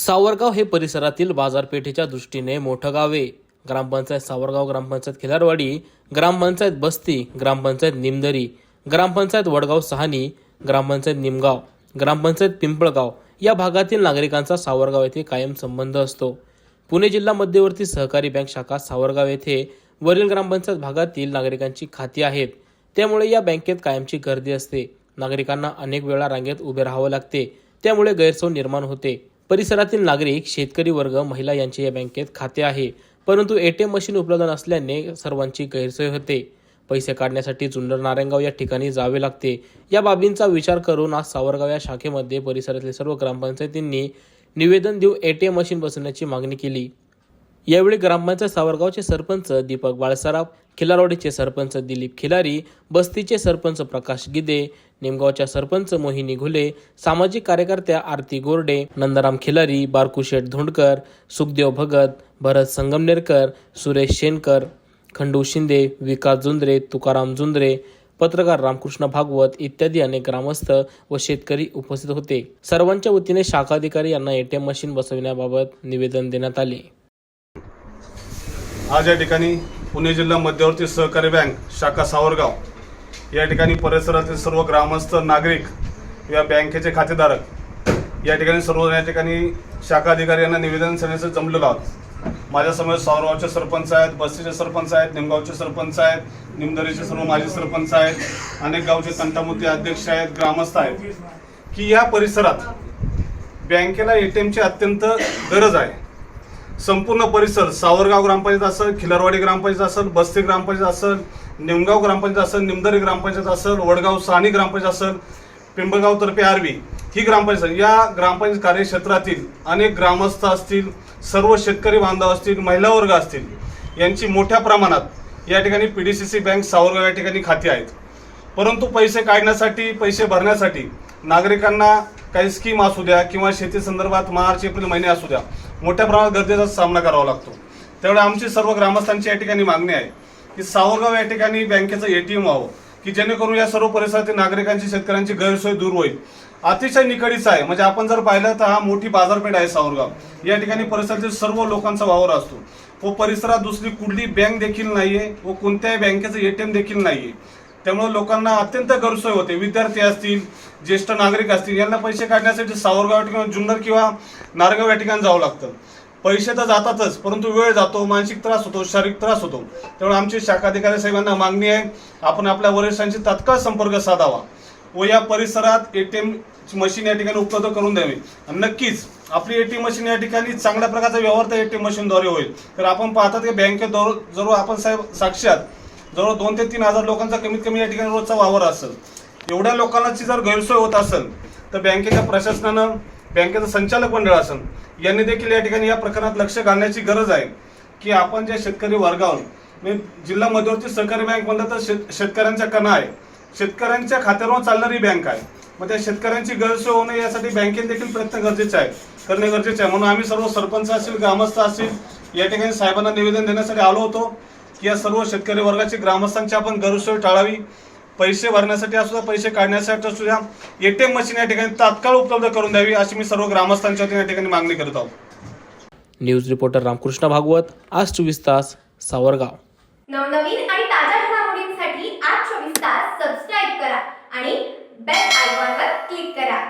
सावरगाव हे परिसरातील बाजारपेठेच्या दृष्टीने मोठं गाव आहे. ग्रामपंचायत सावरगाव ग्रामपंचायत खिलारवाडी ग्रामपंचायत बस्ती ग्रामपंचायत निमदरी ग्रामपंचायत वडगाव सहानी ग्रामपंचायत निमगाव ग्रामपंचायत पिंपळगाव या भागातील नागरिकांचा सावरगाव येथे कायम संबंध असतो. पुणे जिल्हा मध्यवर्ती सहकारी बँक शाखा सावरगाव येथे वरील ग्रामपंचायत भागातील नागरिकांची खाती आहेत. त्यामुळे या बँकेत कायमची गर्दी असते. नागरिकांना अनेक वेळा रांगेत उभे राहावं लागते. त्यामुळे गैरसोय निर्माण होते. परिसरातील नागरिक शेतकरी वर्ग महिला यांचे या बँकेत खाते आहे. परंतु एटीएम मशीन उपलब्ध नसल्याने सर्वांची गैरसोय होते. पैसे काढण्यासाठी जुन्नर नारायणगाव या ठिकाणी जावे लागते. या बाबींचा विचार करून आज सावरगाव या शाखेमध्ये परिसरातील सर्व ग्रामपंचायतींनी निवेदन देऊ एटीएम मशीन बसवण्याची मागणी केली. यावेळी ग्रामपंचायत सावरगावचे सरपंच दीपक बाळसराव खिलारवाडीचे सरपंच दिलीप खिलारी बस्तीचे सरपंच प्रकाश गिदे निमगावच्या सरपंच मोहिनी घुले सामाजिक कार्यकर्त्या आरती गोरडे नंदराम खिलारी बारकुशेठ धोंडकर सुखदेव भगत भरत संगमनेरकर सुरेश शेनकर खंडू शिंदे विकास जुंद्रे तुकाराम जुंद्रे पत्रकार रामकृष्ण भागवत इत्यादी अनेक ग्रामस्थ व शेतकरी उपस्थित होते. सर्वांच्या वतीने शाखाधिकारी यांना एटीएम मशीन बसविण्याबाबत निवेदन देण्यात आले. आज या ठिकाणी पुणे जिल्हा मध्यवर्ती सहकारी बँक शाखा सावरगाव या ठिकाणी परिसरातील सर्व ग्रामस्थ नागरिक या बँकेचे खातेधारक या ठिकाणी सर्व या ठिकाणी शाखा अधिकारी यांना निवेदन देण्याचं जमलेलं आहोत माझ्यासमोर सावरगावचे सरपंच आहेत बस्तीचे सरपंच आहेत निमगावचे सरपंच आहेत निमदरीचे सर्व माजी सरपंच आहेत अनेक गावचे तंटामुती अध्यक्ष आहेत ग्रामस्थ आहेत. की या परिसरात बँकेला एटीएमची अत्यंत गरज आहे. संपूर्ण परिसर सावरगाव ग्रामपंचायत असेल खिलारवाडी ग्रामपंचायत असेल बस्ती ग्रामपंचायत असेल निमगाव ग्रामपंचायत असेल निमदरी ग्रामपंचायत असेल वडगाव सानी ग्रामपंचायत असेल पिंपळगाव तर्फे आरवी ही ग्रामपंचायत या ग्रामपंचायत कार्यक्षेत्रातील अनेक ग्रामस्थ असतील सर्व शेतकरी बांधव असतील महिला वर्ग असतील यांची मोठ्या प्रमाणात या ठिकाणी P D C C bank Savargaon या ठिकाणी खाती आहेत. परंतु पैसे काढण्यासाठी पैसे भरण्यासाठी नागरिकांना काही स्कीम असू द्या किंवा शेती संदर्भात मार्च एप्रिल महिने असू द्या मोठ्या प्रमाणात गर्दीचा सामना करावा लागतो. त्यामुळे आमची सर्व ग्रामस्थांची या ठिकाणी मागणी आहे की सावरगाव या ठिकाणी बँकेचं एटीएम व्हावं की जेणेकरून या सर्व परिसरातील नागरिकांची शेतकऱ्यांची गैरसोय दूर होईल. अतिशय निकडीचा आहे. म्हणजे आपण जर पाहिलं तर हा मोठी बाजारपेठ आहे सावरगाव. या ठिकाणी परिसरातील सर्व लोकांचा वावर असतो. व परिसरात दुसरी कुठली बँक देखील नाहीये व कोणत्याही बँकेचं एटीएम देखील नाहीये. त्यामुळे लोकांना अत्यंत गैरसोय होते. विद्यार्थी असतील ज्येष्ठ नागरिक असतील यांना पैसे काढण्यासाठी सावरगाव या ठिकाणी जुन्नर किंवा नारगाव या ठिकाणी जावं लागतं. पैसे तर जातातच परंतु वेळ जातो मानसिक त्रास होतो शारीरिक त्रास होतो. त्यामुळे आमची शाखाधिकारी साहेबांना मागणी आहे आपण आपल्या वरिष्ठांशी तात्काळ संपर्क साधावा व या परिसरात एटीएम मशीन या ठिकाणी उपलब्ध करून द्यावी. आणि नक्कीच आपली एटीएम मशीन या ठिकाणी चांगल्या प्रकारचा व्यवहार त्या एटीएम मशीनद्वारे होईल. तर आपण पाहतात की बँकेद्वारे जरूर आपण साहेब साक्षात जवळ दोन ते तीन हजार लोकांचा कमीत कमी या ठिकाणी रोजचा वावर असेल. एवढ्या लोकांची जर गैरसोय होत असेल तर बँकेच्या प्रशासनानं बँकेचं संचालक मंडळ असेल यांनी देखील या ठिकाणी या प्रकरणात लक्ष घालण्याची गरज आहे की आपण ज्या शेतकरी वर्गावर मी जिल्हा मध्यवर्ती सहकारी बँक म्हणलं तर शेत शेतकऱ्यांच्या कणा आहे. शेतकऱ्यांच्या खात्यावर चालणारी बँक आहे. मग त्या शेतकऱ्यांची गैरसोय होणे यासाठी बँकेने देखील प्रयत्न गरजेचे आहे करणे गरजेचे आहे. म्हणून आम्ही सर्व सरपंच असतील ग्रामस्थ असतील या ठिकाणी साहेबांना निवेदन देण्यासाठी आलो होतो. की या सर्व शेतकरी वर्गाची ग्रामस्थांची आपण गैरसोय टाळावी. पैसे भरण्यासाठी असू द्या पैसे काढण्यासाठी असू द्या एटीएम मशीन या ठिकाणी तात्काळ उपलब्ध करून द्यावी अशी मी सर्व ग्रामस्थांच्या वतीने या ठिकाणी मागणी करत आहोत. न्यूज रिपोर्टर रामकृष्ण भागवत आज चोवीस तास सावरगाव. नवनवीन आणि ताज्या घडामोडींसाठी आज चोवीस तास सबस्क्राईब करा आणि बेल आयकॉनवर क्लिक करा.